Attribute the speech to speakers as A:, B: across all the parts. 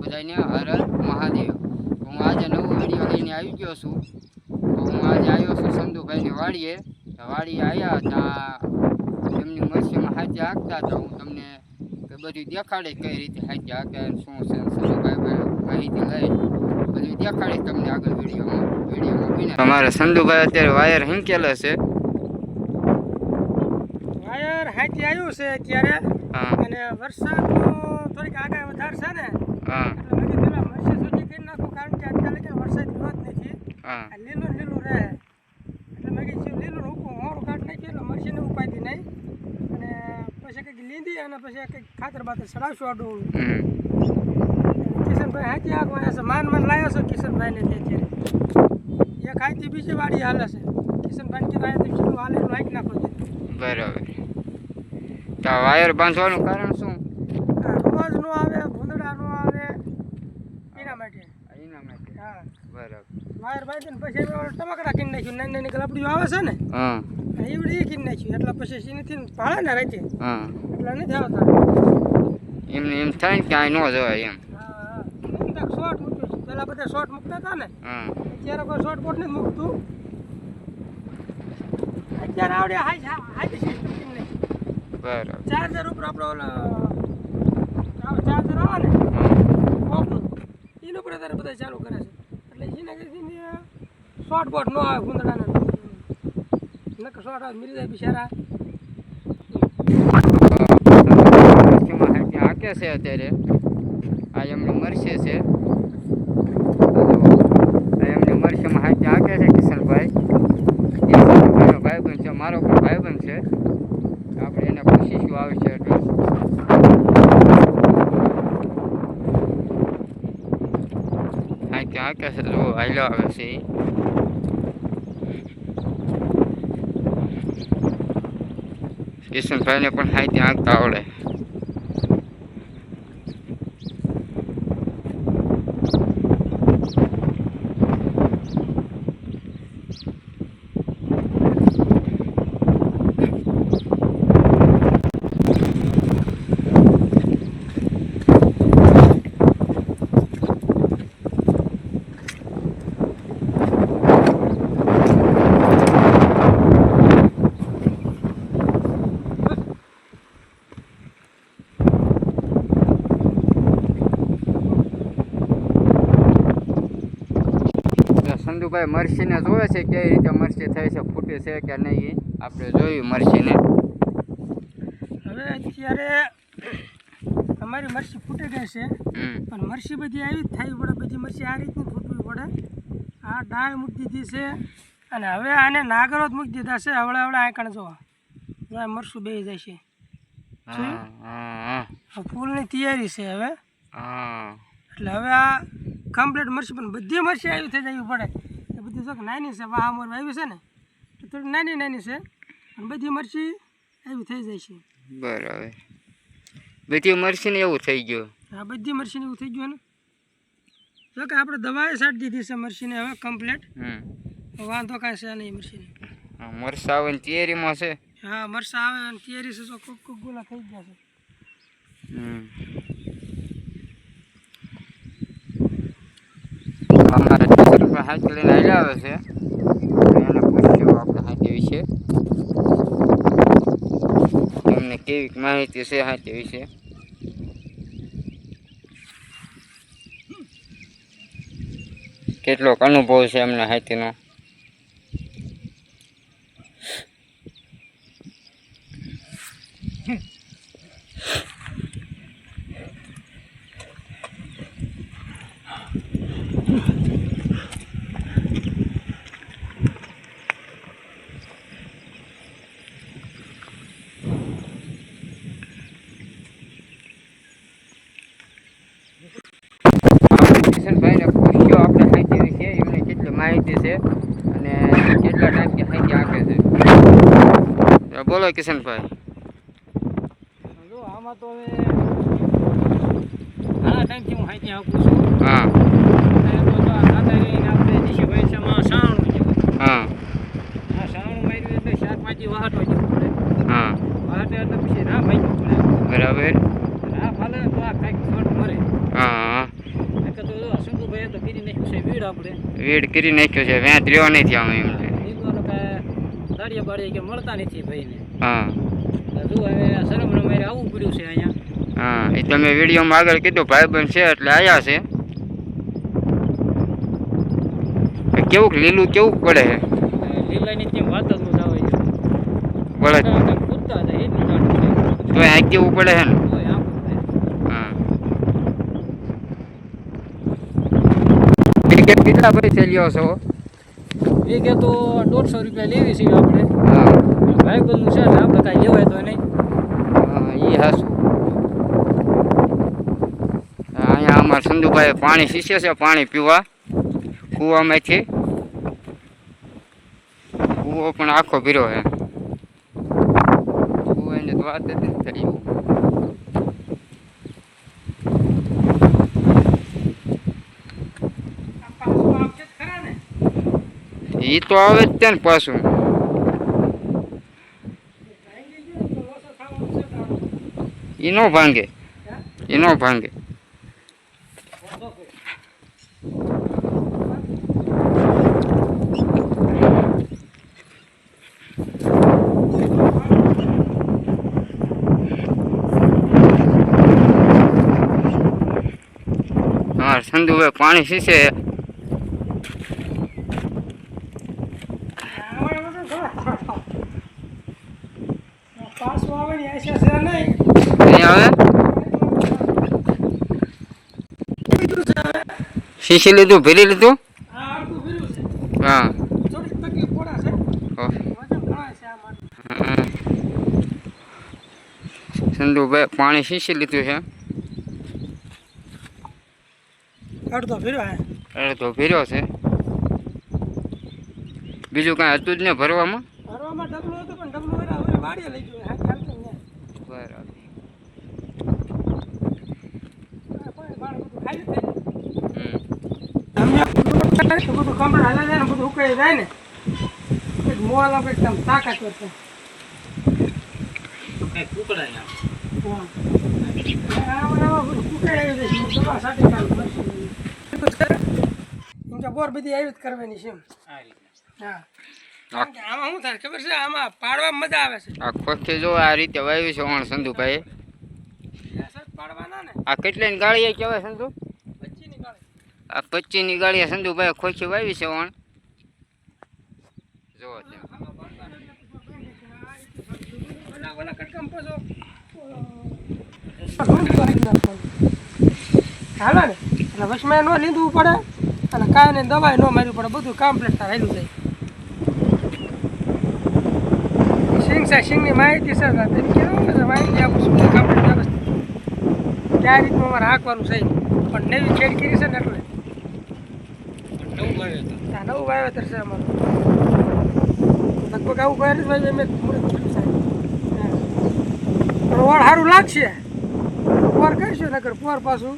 A: બધાને હર હર મહાદેવ. હું આજે નવો વીડિયો લઈને આવી ગયો છું. તો હું આજે આવ્યો છું સંધુભાઈની વાડીએ. વાડીએ આવ્યા ત્યાં એમની મરસીમાં હાથે હાંકતા હતા. હું તમને બધું દેખાડે કઈ રીતે હાથે હાંકે શું છે સંધુભાઈ માહિતી લઈ. બધું દેખાડીશ તમને આગળ વિડીયોમાં. વિડીયોમાં તમારે સંધુભાઈ અત્યારે વાયર હિંકેલો છે.
B: વાયર હાથી આવ્યું છે અત્યારે
A: હા.
B: અને વરસાદ થોડીક આગળ વધારે છે ને?
A: હા.
B: લીલું લીલું રહે. એટલે મેં કીધું લીલું ઉકું મોરું કાઢ નાખ્યું એટલે મરચીને ઉપાયથી નહીં. અને પછી કંઈક લીંદી અને પછી કંઈક ખાતર બાતર ચડાવશું
A: હમ.
B: કિશનભાઈ હાથી આગવાના છે. માન માન લાવ્યો છો કિશનભાઈને તે અત્યારે? એક હાથી બીજી વાડી હાલે છે. કિશનભાઈ કીધું અહીંયા બીજું હાલે નાખી નાખો
A: બરાબર. તો વાયર બાંધવાનું કારણ શું
B: રોજ નો આવે ભૂંદડા નો આવે એના માટે
A: એના માટે
B: હા.
A: બરાબર.
B: વાયર બાંધીને પછી એમાં ઓલું નાખ્યું. નાની નાની ગલાપડીઓ આવે છે ને
A: હા.
B: એવડી કિન નાખ્યું. એટલે પછી સીનથી ભાળે ને રાતે.
A: હા.
B: એટલે નથી આવતા.
A: એમને એમ થાય ને કે ન જવાય એમ.
B: એમ શોર્ટ મૂક્યું બધા મૂકતા હતા ને અત્યારે કોઈ શોર્ટ બોટ નથી મૂકતું. અત્યારે આવડે હાઈ હાઈ કિન
A: બરાબર.
B: ચાર્જર ઉપર આપણો ચાર્જર આવે ને ઉપર અત્યારે બધા ચાલુ કરે છે. એટલે એને કઈ શોર્ટ બોટ ન આવે ભૂંદડાને નકર શોર્ટ આવે મિલી જાય બિચારા.
A: હાકે છે અત્યારે. આ એમની મરશે છે. એમની મરસીમાં હાથી હાકે છે કિશનભાઈ. કિશનભાઈનો ભાઈબંધ છે, મારો પણ ભાઈબંધ છે આપણે એને પૂછીશું આવશે એટલે હાકે છે જો હાલ્યો આવે છે. કિશનભાઈને પણ હાથી હાંકતા આવડે સંધુભાઈ મરસીને જોવે છે કેવી રીતે મરસી થઈ છે ફૂટી છે કે નહીં આપણે જોયું મરસીને.
B: હવે અત્યારે અમારી મરસી ફૂટી ગઈ છે. પણ મરસી બધી આવી જ થવી પડે બધી મરસી આ રીતની ફૂટવી પડે આ ડાળ મૂકી દીધી છે અને હવે આને નાગરો જ મૂકી દીધા છે હવળે હવળે આંકણ જો જો મરસું બે જાય છે. ફૂલની તૈયારી છે હવે.
A: હા.
B: એટલે હવે આ કમ્પ્લીટ મરસી પણ બધી મરસી આવી થઈ જવી પડે. એ બધી કે નાની છે વાહ મોર આવી છે ને તો થોડી નાની નાની છે અને બધી મરચી એવી થઈ જાય છે.
A: બરાબર. બધી મરસીને એવું થઈ ગયું.
B: હા બધી મરસીને એવું થઈ ગયું ને. જો કે આપણે દવાએ સાટ દીધી છે મરસીને હવે કમ્પ્લીટ
A: હમ.
B: વાંધો કાંઈ છે નહીં મરસીને
A: આ મરસા આવે ને તૈયારીમાં છે.
B: હા મરસા આવે ને તૈયારી છે તો કોક કોક ગોલા થઈ ગયા છે.
A: હમ અમારે કિશનભાઈ હાથી લઈને આવ્યા આવે છે. એને પૂછ્યું આપણે હાથી વિશે. એમને કેવી માહિતી છે હાથી વિશે? કેટલોક અનુભવ છે એમને હાથીનો? આપણે કિશનભાઈને પૂછ્યો આપણે હાથી વિશે એમને કેટલી છે અને કેટલા કે માહિતી આપે છે? બોલો કિશનભાઈ.
B: જો આમાં તો હવે ઘણા ટાઈમથી હું હાઈથી આપું છું.
A: હા.
B: અત્યારે તો જો આ ખાતારીને આપણે દેશી ભાષામાં સાવણું કહેવાય
A: હા
B: આ સાવણું માર્યું એટલે શાકભાજી વહાટવા જવું પડે
A: હા
B: વહાટે એટલે પછી રાહ ભાઈ પડે
C: આપણે.
A: વેડ કરી નાખ્યો છે વેચ રહ્યો નહીં થયા એમ
C: કાંઈ દાડિયા બાડિયા કે મળતા નથી ભાઈને.
A: હા.
C: તો હવે શરમ શરમનું મારે આવવું પડ્યું છે અહીંયા.
A: હા એ તમે વિડીયોમાં આગળ કીધું ભાઈબંધ છે એટલે આવ્યા છે. કેવું લીલું કેવું પડે? છે
C: લીલાની જેમ વાત જ આવે.
A: તો આ કેવું પડે છે ને
C: તો આમ જ
A: હા ક્રિકેટ કેટલા પૈસે લ્યો છો?
C: એ કે તો દોઢસો રૂપિયા લેવી છે આપણે.
A: હા.
C: ભાઈ બોલનું છે ને આપણે કાંઈ લેવાય તો નહીં.
A: હા એ હાસું અહીંયા અમારા સંધુભાઈ પાણી શીશે છે પાણી પીવા. કૂવામાંથી કૂવો પણ આખો પીરો છે. કૂવાની તો વાત જ નથી થઈ એવું.
B: આ પાછું આપશે જ ખરા ને
A: ઈ તો આવે જ ત્યાં પાછું. એ નો ભાંગે. ઈ નો ભાંગે. સંધુભાઈ, પાણી શીશે
B: આમાં એમાં તો થોડા પાછું આવવાની આશા છે નહીં
A: નહીં આવે શીશી લીધું ભરી લીધું? હા. સંધુભાઈ પાણી શીશી લીધું છે.
B: અડધો ભીર્યો
A: અડધો ભીર્યો છે. બીજું કાંઈ હતું જ ને ભરવામાં?
B: ભરવામાં ડબલું હતું પણ ડબલું વાડીએ લઈ ગયું હા ચાલતું ને?
A: બરાબર
B: કોઈ બાળ બધું ખાલી થઈ
A: હમ.
B: અમે તો બધું કમળ હાલે જાય ને બધું ઉકળી જાય ને. કંઈક મોવાલા કંઈક આમ તાકાત કે બોર બધી આવી જ કરવાની છે હા. આમાં શું થાય ખબર છે? આમાં પાડવામાં મજા આવે છે.
A: આ ખોખી જો આ રીતે વાવ્યું છે ઓણ સંધુભાઈ
B: પાડવાના ને.
A: આ કેટલાની ગાળી કહેવાય સંધુ? આ પચીની ગાળી સંધુભાઈ ખોખી વાવી છે ઓણ. જો
B: હાલો ને. એટલે વચમાં ન લીધવું પડે અને કાંઈ ને દવાઈ ન મારવી પડે બધું કમ્પ્લીટ થાય હેલું જાય. સિંગ છે સિંગની માહિતી છે માહિતી આપું છું કમ્પ્લીટ વ્યવસ્થિત. ક્યાં અમારે હાંકવાનું છે પણ નવી ખેડ કરી છે ને એટલે.
C: નવું
B: વાવેતર છે અમારું. લગભગ આવું કરેલું જ ભાઈ અમે પણ વળ સારું લાગશે. પોર કરીશું નગર પોર પાછું.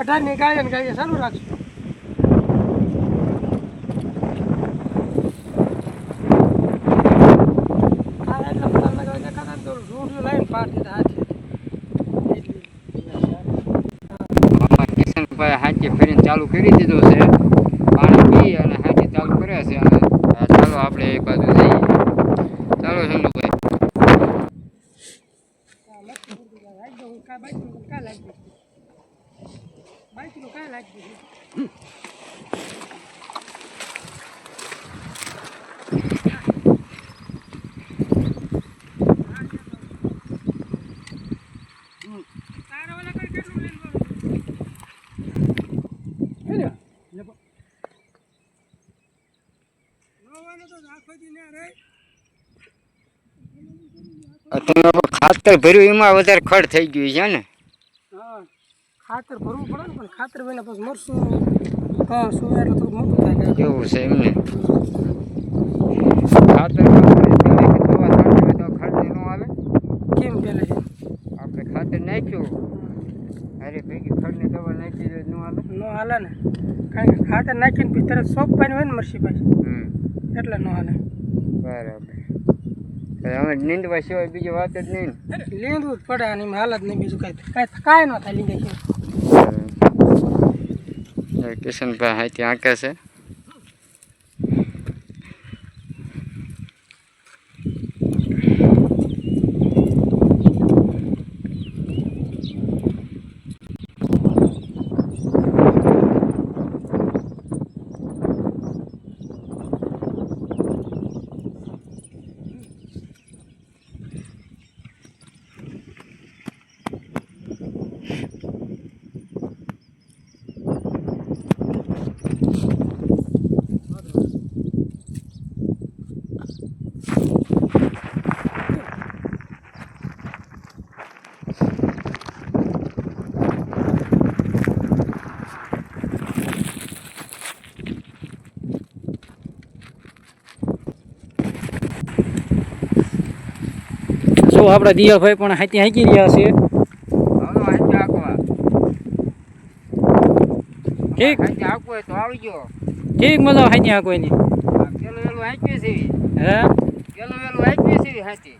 B: અઢારની ગાયન ને સારું ચાલુ રાખશું હાથી
A: ફરીને ચાલુ કરી દીધું છે પાણી પી અને હાથી ચાલુ કરે છે અને આ ચાલો આપણે એક બાજુ જઈએ. ચાલો સંધુભાઈ
B: હા, મસ્ત બધું લાગી ગયું. કાં બાઈકનું કાં લાગી ગયું? બાઈકનું કાં લાગી ગયું? તારે ઓલા કઈ કેટલું લઈને બોલું? હેલો, લેપો. નવાનો તો આખો દી ના રહે.
A: તમે ખાતર ભર્યું એમાં વધારે ખડ થઈ ગયું છે ને.
B: હા ખાતર ભરવું પડે ને પણ ખાતર વિના પછી મરશું. ઘઉં શું એટલે થોડું મોટું થાય
A: કેવું છે એમને ખાતર
B: કેમ પેલે
A: આપણે ખાતર નાખ્યું. અરે ભેગી ખડની દવા નાખી દે ન આવે
B: ન હાલે ને. કારણ કે ખાતર નાખીને પછી તરત સોપ પાણી હોય ને મરસી પાછી. એટલે ન હાલે.
A: બરાબર. હવે નીંદવા સિવાય બીજી વાત જ નહીં
B: લીંદવું જ પડે અને હાલત નહીં બીજું કાંઈ. કાંઈ કાંઈ ન થાય લીંદે
A: કિશનભાઈ હાથી આંકે છે.
C: શું આપણા દિયાભાઈ પણ હાથી હાંકી રહ્યા છે. ઠીક. ઠીક મજા હાથી હાંકવાની
A: આ પેલું વેલું હાંક્યું છે
C: હે?
A: પેલું વેલું હાંક્યું છે ઈ હાથી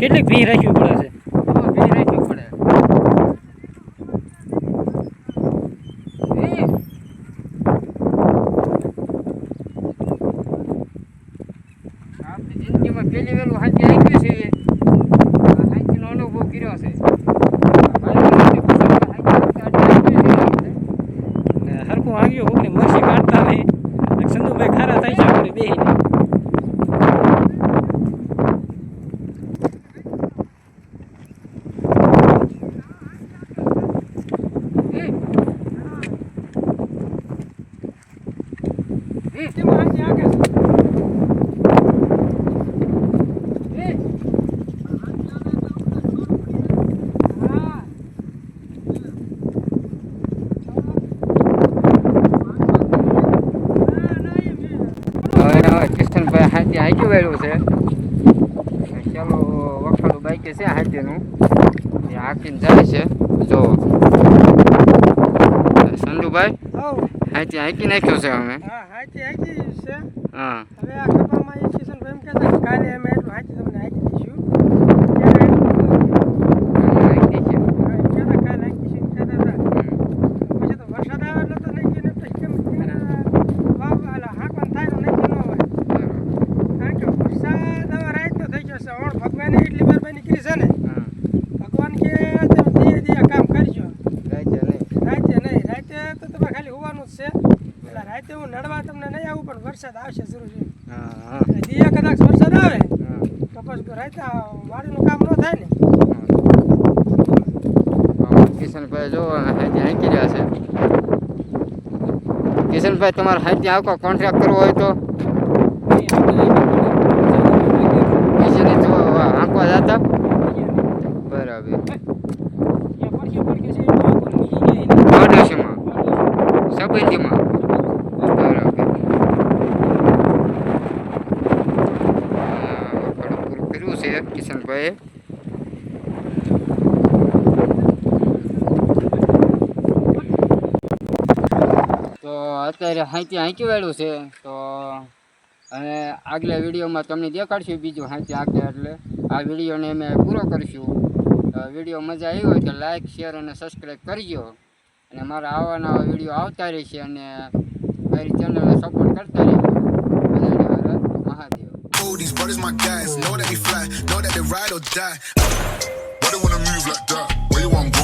C: કેટલીક ભી રાખવી પડે છે
A: એમાં ભી રાખવું પડે ઈ. આપણી જિંદગીમાં પેલી વેલું હાથી હાંક્યું છે ઈ. આ હાથીનો અનુભવ કર્યો છે ભાઈ હાથી પછી હાથી હાંક્યું છે ઈ.
C: ને હરખું હાંગ્યું હોક ને મરસી કાઢતા નહીં ને સંદુભાઈ ખારા થાય છે આપણે બેહીને
B: તેમાં હાથી આંકે છે હા
A: હવે હવે કિશનભાઈ હાંકી વાળ્યું છે. ચાલો વખાડું બાઈકે છે હાથીનું. એ હાકીને જાય છે. જો. સંજુભાઈ હાથી હાકી નાખ્યો છે અમે.
B: હા હાથી હાંકી છે.
A: હા.
B: હવે આ કપામાં એ કિશનભાઈ એમ કહેતા કાલે અમે એટલું હાથી તમને હાંચી દઈશું ત્યારે એટલું
A: હાંકી
B: નથી.
A: છે
B: હા, એમ કહેતા કાલે હાંચીશું એમ કહેતા હતા. પછી તો વરસાદ આવે એટલે તો નહીં ગયું ને પછી કેમ વાવ એટલે હાંકવાનું થાય તો નહીં ગયું ન હોય કારણ કે વરસાદ હવે રાતનો થઈ ગયો છે ઓણ ભગવાને એટલી મહેરબાની કરી છે ને
A: હા
B: ભગવાન કે તમે ધીરે ધીરે કામ કરજો
A: રાતે નહીં
B: રાતે નહીં રાતે તો તમારે ખાલી હોવાનું જ છે એટલે રાતે હું નડવા તમને નહીં આવું પણ વરસાદ આવશે જરૂર છે
A: હા હા
B: દિયા કદાચ વરસાદ આવે
A: હા
B: તો પછી રાતે આ વાડીનું કામ ન થાય ને
A: હા. કિશનભાઈ જો હાથી હાંકી રહ્યા છે કિશનભાઈ તમારે હાથી આખો કોન્ટ્રાક્ટ કરવો હોય તો પૈસાની જો આંકવા જતા બરાબર પાડોશીમાં સંબંધીમાં બરાબર હા, થોડું પૂરું કર્યું છે કિશનભાઈએ તો અત્યારે હાંચી હાંચી વાળું છે તો અને આગલા વિડીયોમાં તમને દેખાડશું બીજું હાંચી આગળ એટલે આ વિડીયોને અમે પૂરો કરીશું વીડિયો મજા આવી હોય તો લાઇક શેર અને સબસ્ક્રાઈબ કરજો અને મારા આવા નવા વીડિયો આવતા રહેશે અને મારી ચેનલને સપોર્ટ કરતા રહેજો Mahadev
D: these brothers my guys. Know that we fly, know that they ride or die. Why they wanna move like that? Where you want?